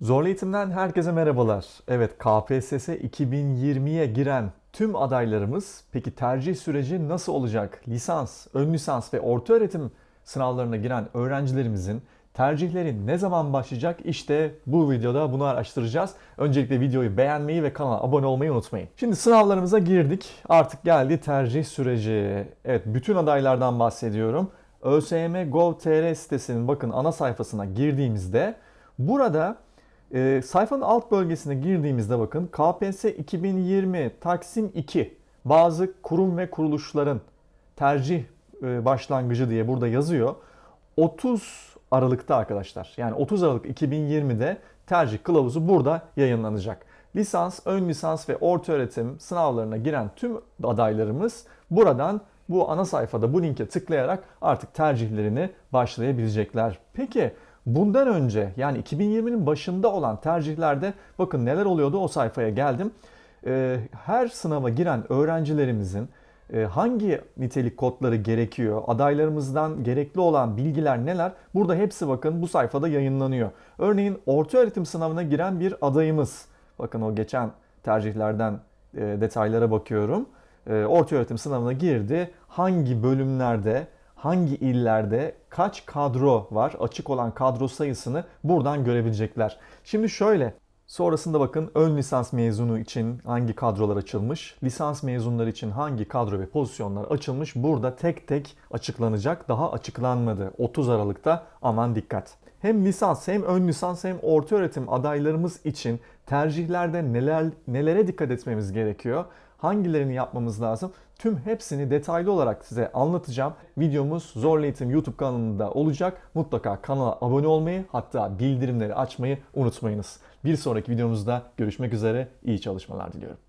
Zorlu Eğitim'den herkese merhabalar. Evet KPSS 2020'ye giren tüm adaylarımız peki tercih süreci nasıl olacak? Lisans, ön lisans ve orta öğretim sınavlarına giren öğrencilerimizin tercihleri ne zaman başlayacak? İşte bu videoda bunu araştıracağız. Öncelikle videoyu beğenmeyi ve kanala abone olmayı unutmayın. Şimdi sınavlarımıza girdik. Artık geldi tercih süreci. Evet bütün adaylardan bahsediyorum. ÖSYM Gov.tr sitesinin bakın ana sayfasına girdiğimizde burada e, sayfanın alt bölgesine girdiğimizde bakın KPSS 2020 Taksim 2 bazı kurum ve kuruluşların tercih e, başlangıcı diye burada yazıyor. 30 Aralık'ta arkadaşlar yani 30 Aralık 2020'de tercih kılavuzu burada yayınlanacak. Lisans, ön lisans ve orta öğretim sınavlarına giren tüm adaylarımız buradan bu ana sayfada bu linke tıklayarak artık tercihlerini başlayabilecekler. Peki bundan önce yani 2020'nin başında olan tercihlerde bakın neler oluyordu o sayfaya geldim. Ee, Her sınava giren öğrencilerimizin e, hangi nitelik kodları gerekiyor, adaylarımızdan gerekli olan bilgiler neler? Burada hepsi bakın bu sayfada yayınlanıyor. Örneğin orta öğretim sınavına giren bir adayımız. Bakın o geçen tercihlerden e, detaylara bakıyorum. E, Orta öğretim sınavına girdi. Hangi bölümlerde, hangi illerde kaç kadro var, açık olan kadro sayısını buradan görebilecekler. Şimdi şöyle, Sonrasında bakın ön lisans mezunu için hangi kadrolar açılmış, lisans mezunları için hangi kadro ve pozisyonlar açılmış burada tek tek açıklanacak. Daha açıklanmadı 30 Aralık'ta aman dikkat. Hem lisans hem ön lisans hem orta öğretim adaylarımız için tercihlerde neler nelere dikkat etmemiz gerekiyor? Hangilerini yapmamız lazım? Tüm hepsini detaylı olarak size anlatacağım. Videomuz Zorlu Eğitim YouTube kanalında olacak. Mutlaka kanala abone olmayı hatta bildirimleri açmayı unutmayınız. Bir sonraki videomuzda görüşmek üzere. İyi çalışmalar diliyorum.